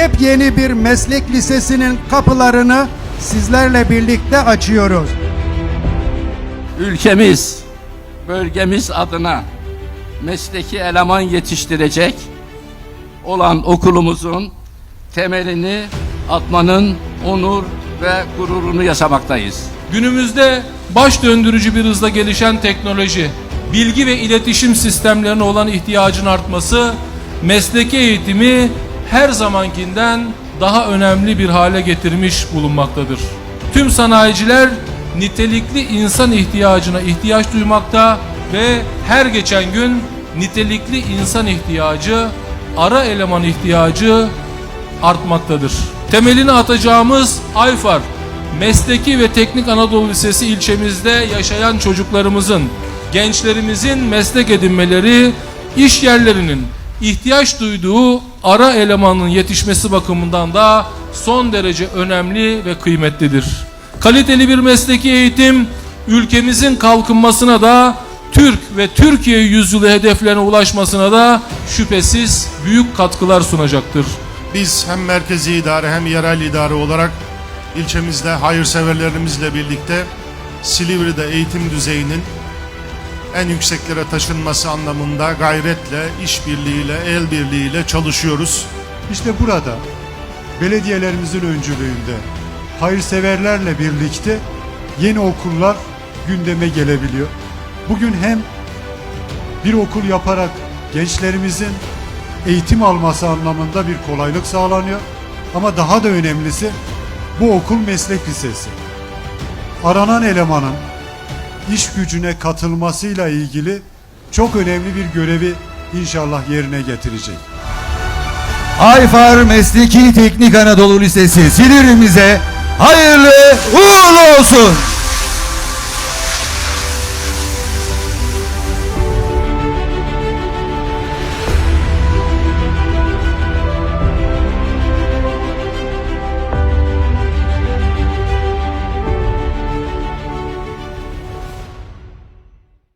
yepyeni bir meslek lisesinin kapılarını sizlerle birlikte açıyoruz. ülkemiz, bölgemiz adına mesleki eleman yetiştirecek olan okulumuzun temelini atmanın onur ve gururunu yaşamaktayız. Günümüzde baş döndürücü bir hızla gelişen teknoloji, bilgi ve iletişim sistemlerine olan ihtiyacın artması, mesleki eğitimi her zamankinden daha önemli bir hale getirmiş bulunmaktadır. Tüm sanayiciler nitelikli insan ihtiyacına ihtiyaç duymakta ve her geçen gün nitelikli insan ihtiyacı, ara eleman ihtiyacı artmaktadır. Temelini atacağımız Ayfar, Mesleki ve Teknik Anadolu Lisesi ilçemizde yaşayan çocuklarımızın, gençlerimizin meslek edinmeleri, iş yerlerinin ihtiyaç duyduğu ara elemanın yetişmesi bakımından da son derece önemli ve kıymetlidir. Kaliteli bir mesleki eğitim ülkemizin kalkınmasına da Türk ve Türkiye yüzyılı hedeflerine ulaşmasına da şüphesiz büyük katkılar sunacaktır. Biz hem merkezi idare hem yerel idare olarak ilçemizde hayırseverlerimizle birlikte Silivri'de eğitim düzeyinin en yükseklere taşınması anlamında gayretle, işbirliğiyle, el birliğiyle çalışıyoruz. İşte burada belediyelerimizin öncülüğünde hayırseverlerle birlikte yeni okullar gündeme gelebiliyor. Bugün hem bir okul yaparak gençlerimizin eğitim alması anlamında bir kolaylık sağlanıyor. Ama daha da önemlisi bu okul meslek lisesi. Aranan elemanın iş gücüne katılmasıyla ilgili çok önemli bir görevi inşallah yerine getirecek. Ayfar Mesleki Teknik Anadolu Lisesi Silivri'mize hayırlı uğurlu olsun.